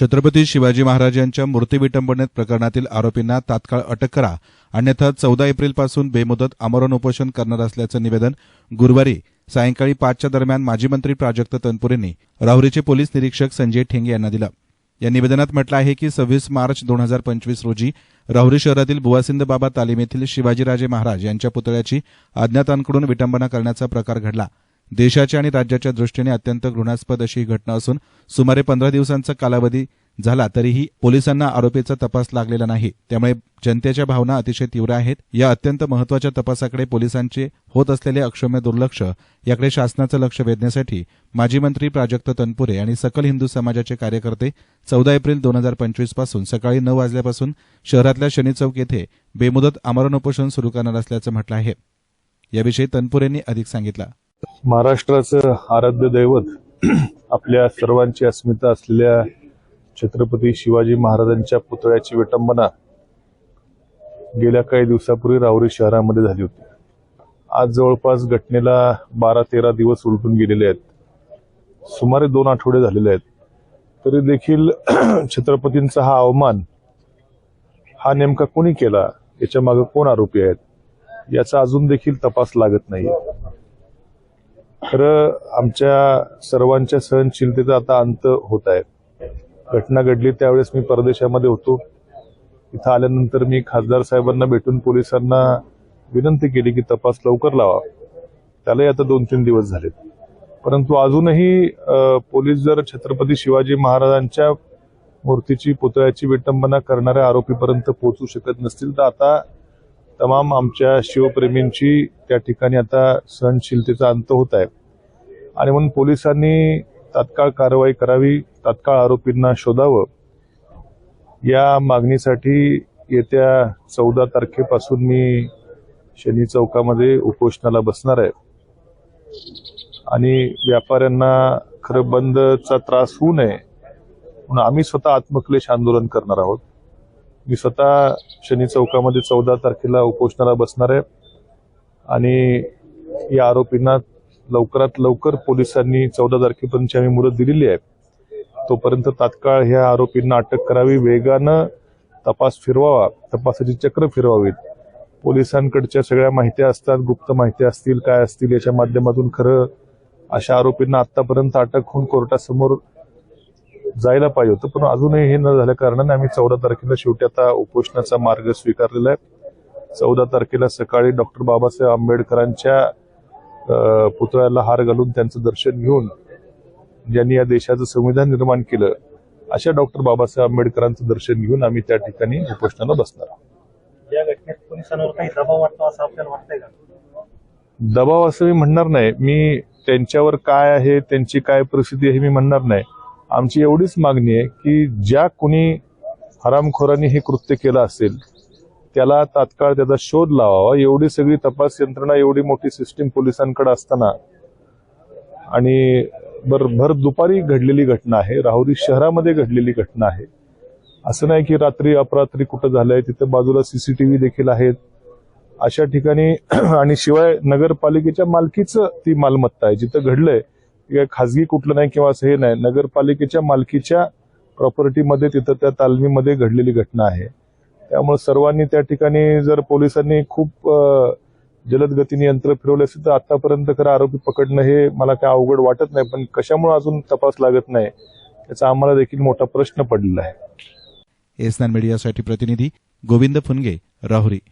छत्रपती शिवाजी महाराज यांच्या मूर्ती विटंबनेत प्रकरणातील आरोपींना तात्काळ अटक करा. अन्यथा चौदा एप्रिलपासून बेमुदत आमरण उपोषण करणार असल्याचं निवेदन गुरुवारी सायंकाळी पाचच्या दरम्यान माजी मंत्री प्राजक्त तनपुरेंनी राहुरीचे पोलीस निरीक्षक संजय ठेंगे यांना दिलं. या निवेदनात म्हटलं आहे की सव्वीस मार्च दोन हजार पंचवीस रोजी राहुरी शहरातील बुवासिंद बाबा तालीम येथील शिवाजीराजे महाराज यांच्या पुतळ्याची अज्ञातांकडून विटंबना करण्याचा प्रकार घडला. देशाच्या आणि राज्याच्या दृष्टीने अत्यंत घृणास्पद अशी ही घटना असून सुमारे पंधरा दिवसांचा कालावधी झाला तरीही पोलिसांना आरोपीचा तपास लागलेला नाही. त्यामुळे जनतेच्या भावना अतिशय तीव्र आहेत. या अत्यंत महत्त्वाच्या तपासाकडे पोलिसांचे होत असलेले अक्षम्य दुर्लक्ष याकडे शासनाचं लक्ष वेधण्यासाठी माजी मंत्री प्राजक्त तनपुरे आणि सकल हिंदू समाजाचे कार्यकर्ते चौदा एप्रिल दोन हजार पंचवीसपासून सकाळी नऊ वाजल्यापासून शहरातल्या शनी चौक येथे बेमुदत आमरण उपोषण सुरू करणार असल्याचं म्हटलं आहे. याविषयी तनपुरेंनी अधिक सांगितलं. महाराष्ट्राचं आराध्य दैवत आपल्या सर्वांची अस्मिता असलेल्या छत्रपती शिवाजी महाराजांच्या पुतळ्याची विटंबना गेल्या काही दिवसापूर्वी राहुरी शहरामध्ये झाली होती. आज जवळपास घटनेला बारा तेरा दिवस उलटून गेलेले आहेत. सुमारे दोन आठवडे झालेले आहेत. तरी देखील छत्रपतींचा हा अवमान हा नेमका कोणी केला? याच्या मागे कोण आरोपी आहेत? याचा अजून देखील तपास लागत नाही खरं आमच्या सर्वांच्या सहनशीलतेचा आता अंत होत आहे. घटना घडली त्यावेळेस मी परदेशामध्ये होतो. इथं आल्यानंतर मी खासदार साहेबांना भेटून पोलिसांना विनंती केली की तपास लवकर लावा. त्यालाही आता दोन तीन दिवस झालेत. परंतु अजूनही पोलीस जर छत्रपती शिवाजी महाराजांच्या मूर्तीची पुतळ्याची विटंबना करणाऱ्या आरोपीपर्यंत पोहोचू शकत नसतील तर आता तमाम आमच्या शिवप्रेमींची त्या ठिकाणी आता सहनशीलतेचा अंत होत आहे. आणि म्हणून पोलिसांनी तात्काळ कारवाई करावी तात्काळ आरोपींना शोधावं. या मागणीसाठी येत्या चौदा तारखेपासून मी शनी चौकामध्ये उपोषणाला बसणार आहे. आणि व्यापाऱ्यांना खरं बंदचा त्रास होऊ नये म्हणून आम्ही स्वतः आत्मक्लेश आंदोलन करणार आहोत. मी स्वतः शनी चौकामध्ये चौदा तारखेला उपोषणाला बसणार आहे. आणि या आरोपींना लवकरात लवकर पोलिसांनी चौदा तारखेपर्यंतची आम्ही मुदत दिलेली आहे. तोपर्यंत तात्काळ ह्या आरोपींना अटक करावी. वेगानं तपास फिरवावा. तपासाची चक्र फिरवावीत. पोलिसांकडच्या सगळ्या माहिती असतात. गुप्त माहिती असतील काय असतील याच्या माध्यमातून खरं अशा आरोपींना आतापर्यंत अटक होऊन कोर्टासमोर जायला पाहिजे होतं पण अजूनही हे न झाल्या कारणाने आम्ही चौदा तारखेला शेवटी आता उपोषणाचा मार्ग स्वीकारलेला आहे. चौदा तारखेला सकाळी डॉक्टर बाबासाहेब आंबेडकरांच्या पुतळ्याला हार घालून त्यांचं दर्शन घेऊन ज्यांनी या देशाचं संविधान निर्माण केलं अशा डॉक्टर बाबासाहेब आंबेडकरांचं दर्शन घेऊन आम्ही त्या ठिकाणी उपोषणाला बसणार आहोत. या घटनेत पोलिसांवर काही दबाव वाटतो असं आपल्याला वाटतंय का? दबाव असं मी म्हणणार नाही. मी त्यांच्यावर काय आहे त्यांची काय परिस्थिती आहे हे मी म्हणणार नाही. आमची एवढीच मागणी आहे की ज्या कुणी हरामखोरांनी हे कृत्य केलं असेल त्याला तात्काळ त्याचा शोध लावावा. एवढी सगळी तपास यंत्रणा एवढी मोठी सिस्टीम पोलिसांकडे असताना. आणि बर भर दुपारी घडलेली घटना आहे. राहुरी शहरामध्ये घडलेली घटना आहे. असं नाही की रात्री अपरात्री कुठं झालंय तिथं बाजूला सीसीटीव्ही देखील आहेत. अशा ठिकाणी आणि शिवाय नगरपालिकेच्या मालकीचं ती मालमत्ता आहे. जिथं घडलंय खाजगी कुठलं नाही किंवा असं हे नाही नगरपालिकेच्या मालकीच्या प्रॉपर्टीमध्ये तिथं त्या तालमीमध्ये घडलेली घटना आहे. त्यामुळे सर्वांनी त्या ठिकाणी जर पोलिसांनी खूप जलद गतीने यंत्र फिरवले असेल तर आतापर्यंत खरं आरोपी पकडणं हे मला काय अवघड वाटत नाही पण कशामुळे अजून तपास लागत नाही याचा आम्हाला देखील मोठा प्रश्न पडलेला आहे. एसनान मीडियासाठी प्रतिनिधी गोविंद फुनगे राहुरी.